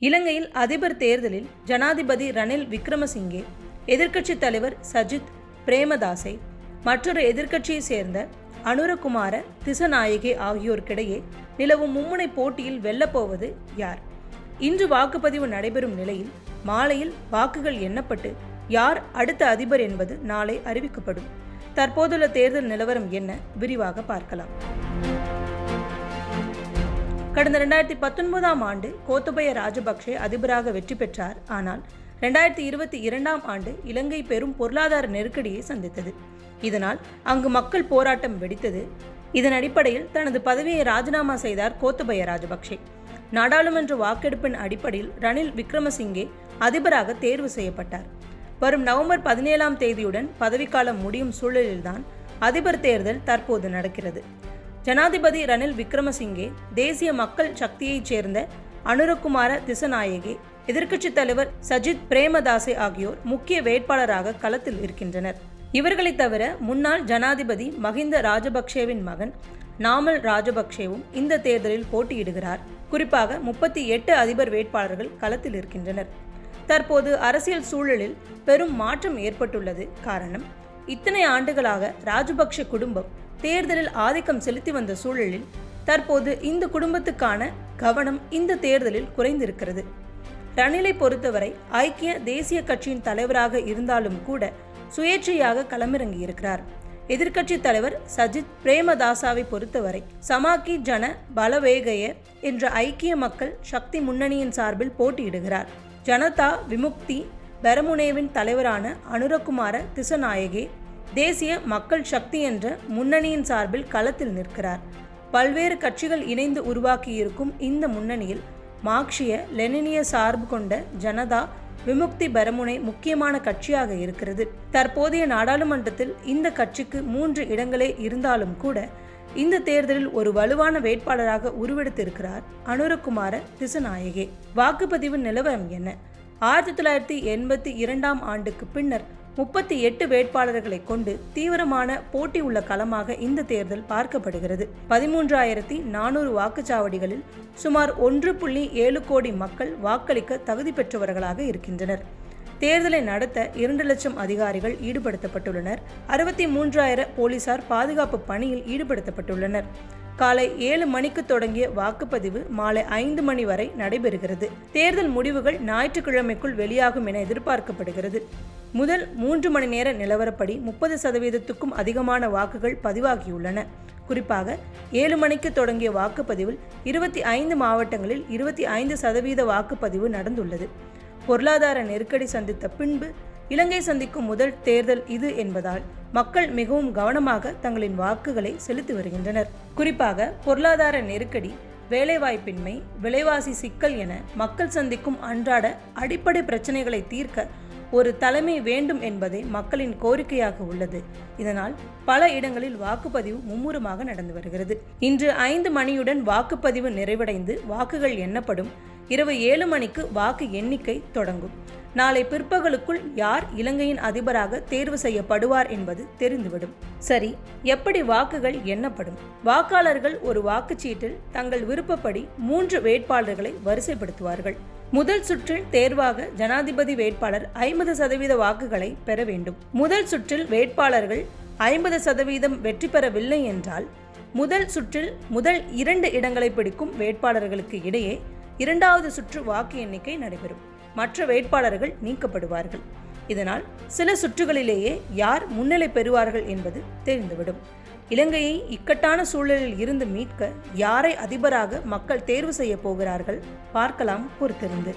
இலங்கையில் அதிபர் தேர்தலில் ஜனாதிபதி ரணில் விக்ரமசிங்கே எதிர்க்கட்சித் தலைவர் சஜித் பிரேமதாசை மற்றொரு எதிர்க்கட்சியைச் சேர்ந்த அனுரகுமார திசநாயகே ஆகியோருக்கிடையே நிலவும் மும்முனை போட்டியில் வெல்லப்போவது யார்? இன்று வாக்குப்பதிவு நடைபெறும் நிலையில் மாலையில் வாக்குகள் எண்ணப்பட்டு யார் அடுத்த அதிபர் என்பது நாளை அறிவிக்கப்படும். தற்போதுள்ள தேர்தல் நிலவரம் என்ன? விரிவாக பார்க்கலாம். கடந்த ரெண்டாயிரத்தி பத்தொன்பதாம் ஆண்டு கோத்தபய ராஜபக்சே அதிபராக வெற்றி பெற்றார். ஆனால் ரெண்டாயிரத்தி இருபத்தி இரண்டாம் ஆண்டு இலங்கை பெரும் பொருளாதார நெருக்கடியை சந்தித்தது. இதனால் அங்கு மக்கள் போராட்டம் வெடித்தது. இதன் அடிப்படையில் தனது பதவியை ராஜினாமா செய்தார் கோத்தபய ராஜபக்சே. நாடாளுமன்ற வாக்கெடுப்பின் அடிப்படையில் ரணில் விக்ரமசிங்கே அதிபராக தேர்வு செய்யப்பட்டார். வரும் நவம்பர் பதினேழாம் தேதியுடன் பதவிக்காலம் முடியும் சூழலில்தான் அதிபர் தேர்தல் தற்போது நடக்கிறது. ஜனாதிபதி ரணில் விக்ரமசிங்கே தேசிய மக்கள் சக்தியைச் சேர்ந்த அனுரகுமார திசநாயகே எதிர்க்கட்சித் தலைவர் சஜித் பிரேமதாசே ஆகியோர் முக்கிய வேட்பாளராக களத்தில் இருக்கின்றனர். இவர்களைத் தவிர முன்னாள் ஜனாதிபதி மஹிந்த ராஜபக்சேவின் மகன் நாமல் ராஜபக்சேவும் இந்த தேர்தலில் போட்டியிடுகிறார். குறிப்பாக முப்பத்தி எட்டு அதிபர் வேட்பாளர்கள் களத்தில் இருக்கின்றனர். தற்போது அரசியல் சூழலில் பெரும் மாற்றம் ஏற்பட்டுள்ளது காரணம் இத்தனை ஆண்டுகளாக ராஜபக்ஷ குடும்பம் தேர்தலில் ஆதிக்கம் செலுத்தி வந்த சூழலில் தற்போது இந்த குடும்பத்துக்கான கவனம் இந்த தேர்தலில் குறைந்திருக்கிறது. ரணிலை பொறுத்தவரை ஐக்கிய தேசிய கட்சியின் தலைவராக இருந்தாலும் கூட சுயேட்சையாக களமிறங்கியிருக்கிறார். எதிர்க்கட்சி தலைவர் சஜித் பிரேமதாசாவை பொறுத்தவரை சமாக்கி ஜன பலவேகைய என்ற ஐக்கிய மக்கள் சக்தி முன்னணியின் சார்பில் போட்டியிடுகிறார். ஜனதா விமுக்தி பெரமுனேவின் தலைவரான அனுரகுமார திசநாயகே தேசிய மக்கள் சக்தி என்ற முன்னணியின் சார்பில் களத்தில் நிற்கிறார். பல்வேறு கட்சிகள் இணைந்து உருவாக்கியிருக்கும் இந்த முன்னணியில் மார்க்சிய லெனினிய சார்பு கொண்ட ஜனதா விமுக்தி பெரமுனை முக்கியமான கட்சியாக இருக்கிறது. தற்போதைய நாடாளுமன்றத்தில் இந்த கட்சிக்கு மூன்று இடங்களே இருந்தாலும் கூட இந்த தேர்தலில் ஒரு வலுவான வேட்பாளராக உருவெடுத்திருக்கிறார் அனுரகுமார திசநாயகே. வாக்குப்பதிவு நிலவரம் என்ன? ஆயிரத்தி தொள்ளாயிரத்தி எண்பத்தி இரண்டாம் ஆண்டுக்கு பின்னர் முப்பத்தி எட்டு வேட்பாளர்களை கொண்டு தீவிரமான போட்டி உள்ள களமாக இந்த தேர்தல் பார்க்கப்படுகிறது. பதிமூன்றாயிரத்தி நானூறு வாக்குச்சாவடிகளில் சுமார் ஒன்று புள்ளி ஏழு கோடி மக்கள் வாக்களிக்க தகுதி பெற்றவர்களாக இருக்கின்றனர். தேர்தலை நடத்த இரண்டு லட்சம் அதிகாரிகள் ஈடுபடுத்தப்பட்டுள்ளனர். அறுபத்தி மூன்றாயிரம் போலீசார் பாதுகாப்பு பணியில் ஈடுபடுத்தப்பட்டுள்ளனர். காலை ஏழு மணிக்கு தொடங்கிய வாக்குப்பதிவு மாலை ஐந்து மணி வரை நடைபெறுகிறது. தேர்தல் முடிவுகள் ஞாயிற்றுக்கிழமைக்குள் வெளியாகும் என எதிர்பார்க்கப்படுகிறது. முதல் மூன்று மணி நேர நிலவரப்படி முப்பது சதவீதத்துக்கும் அதிகமான வாக்குகள் பதிவாகியுள்ளன. குறிப்பாக ஏழு மணிக்கு தொடங்கிய வாக்குப்பதிவில் இருபத்தி ஐந்து மாவட்டங்களில் இருபத்தி ஐந்து சதவீத வாக்குப்பதிவு நடந்துள்ளது. பொருளாதார நெருக்கடி சந்தித்த பின்பு இலங்கை சந்திக்கும் முதல் தேர்தல் இது என்பதால் மக்கள் மிகவும் கவனமாக தங்களின் வாக்குகளை செலுத்தி வருகின்றனர். குறிப்பாக பொருளாதார நெருக்கடி வேலைவாய்ப்பின்மை விலைவாசி சிக்கல் என மக்கள் சந்திக்கும் அன்றாட அடிப்படை பிரச்சனைகளை தீர்க்க ஒரு தலைமை வேண்டும் என்பதே மக்களின் கோரிக்கையாக உள்ளது. இதனால் பல இடங்களில் வாக்குப்பதிவு மும்முரமாக நடந்து வருகிறது. இன்று ஐந்து மணியுடன் வாக்குப்பதிவு நிறைவடைந்து வாக்குகள் எண்ணப்படும். இரவு ஏழு மணிக்கு வாக்கு எண்ணிக்கை தொடங்கும். நாளை பிற்பகலுக்குள் யார் இலங்கையின் அதிபராக தேர்வு செய்யப்படுவார் என்பது தெரிந்துவிடும். சரி எப்படி வாக்குகள் எண்ணப்படும்? வாக்காளர்கள் ஒரு வாக்குச்சீட்டில் தங்கள் விருப்பப்படி மூன்று வேட்பாளர்களை வரிசைப்படுத்துவார்கள். முதல் சுற்றில் தேர்வாக ஜனாதிபதி வேட்பாளர் ஐம்பது சதவீத வாக்குகளை பெற வேண்டும். முதல் சுற்றில் வேட்பாளர்கள் ஐம்பது சதவீதம் வெற்றி பெறவில்லை என்றால் முதல் சுற்றில் முதல் இரண்டு இடங்களை பிடிக்கும் வேட்பாளர்களுக்கு இடையே இரண்டாவது சுற்று வாக்கு எண்ணிக்கை நடைபெறும். மற்ற வேட்பாளர்கள் நீக்கப்படுவார்கள். இதனால் சில சுற்றுகளிலேயே யார் முன்னிலை பெறுவார்கள் என்பது தெரிந்துவிடும். இலங்கையை இக்கட்டான சூழலில் இருந்து மீட்க யாரை அதிபராக மக்கள் தேர்வு செய்ய போகிறார்கள் பார்க்கலாம் பொறுத்திருந்து.